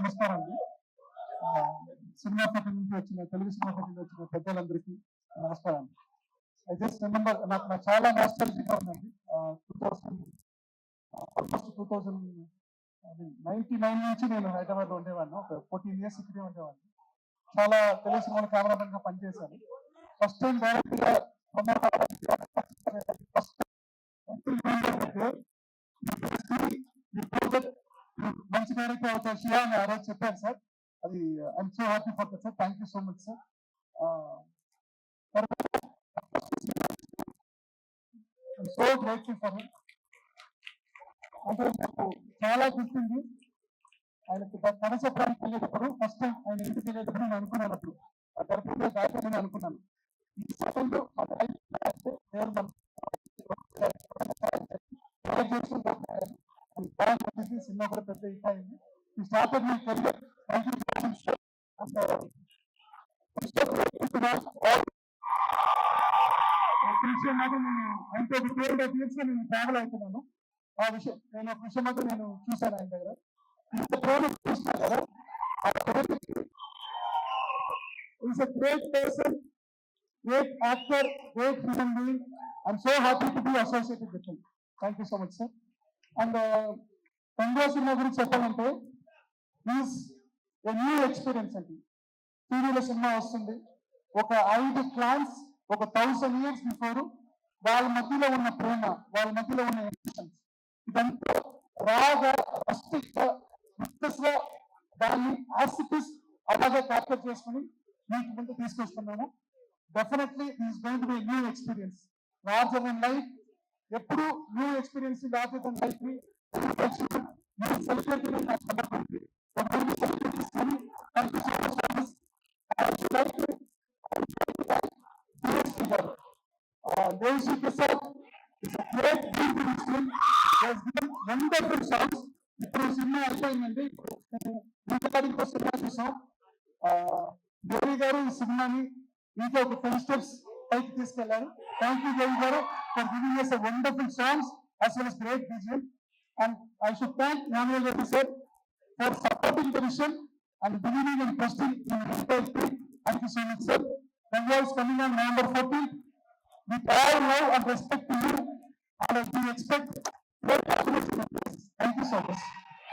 నమస్కారం అండి cinema field నుంచి వచ్చిన తెలుగు సినిమా ఫీల్డ్ నుంచి వచ్చిన పెద్దలందరికీ నమస్కారం. ఐ జస్ట్ రిమెంబర్ నాకు నాకు చాలా నాస్టాలజీగా ఉందండి. Two thousand almost two thousand ninety nine నుంచి నేను హైదరాబాద్ ఉండేవాడిని. ఒక ఫోర్టీన్ ఇయర్స్ ఇక్కడే ఉండేవాడిని. చాలా తెలుగు సినిమాలో కెమెరామెన్గా పనిచేశాను. ఫస్ట్ టైం డైరెక్ట్గా ఫస్ట్ మంచి డైరెక్టర్ అవుతారు అని ఆ రోజు చెప్పారు సార్. అది I'm so happy for that sir thank you so much sir so grateful for అంటే నాకు చాలా గుర్తుంది. ఆయనకి కథ చెప్పడానికి వెళ్ళేటప్పుడు ఫస్ట్ టైం ఆయన ఇంటికి వెళ్ళేటప్పుడు నేను అనుకున్నాను అప్పుడు. ఆ గర్భంలో దాటి అనుకున్నాను. ఈ సెకండ్ దేవుడు మన ఎలా చేసుకుంటున్నారు సినిమా కూడా పెద్ద హిట్ అయింది ఈ స్టార్టప్ మీ కెరియర్ విషయం మాత్రం నేను ఆయనతో ఒక నేను ట్రావెల్ అవుతున్నాను ఆ విషయం నేను ఒక విషయం మాత్రం నేను చూశాను ఆయన దగ్గర ఇంత ప్రోడక్ట్ చూస్తాను కదా is a great person so happy to be associated with thank you so much sir and రెండో సినిమా గురించి చెప్పాలంటే ఈస్ ఎ న్యూ ఎక్స్పీరియన్స్ అండి. టీవీలో సినిమా వస్తుంది. ఒక ఐదు క్లాన్స్ ఒక థౌసండ్ ఇయర్స్ బిఫోర్ వాళ్ళ మధ్యలో ఉన్న ప్రేమ వాళ్ళ మధ్యలో ఉన్న ఎమోషన్స్ ఇదంతా రాగా దాన్ని ఆసిటిస్ అలాగే క్యాప్చర్ చేసుకుని మీకు ముందు తీసుకొస్తున్నాము. Definitely is going to be new experience larger than life ఎప్పుడు new experience larger than life నాకు ప్రసాద్ గ్రేట్ వండర్ఫుల్ సాంగ్స్ ఇప్పుడు సినిమా అయిపోయిందండి. ఇంకా తారీఖు సినిమా చూసాం దేవి గారు ఈ సినిమాని ఇంకా ఒక టెన్ స్టెప్స్ పైకి తీసుకెళ్ళారు. థ్యాంక్ యూ దేవి గారు. for giving us a wonderful songs as well as great vision. And I should thank Namal Reddy sir for supporting the mission and believing and trusting in the Thank you so much, sir. Bengal is coming on November 14th. With all love and respect to you, and we expect great opportunities. Thank you so much.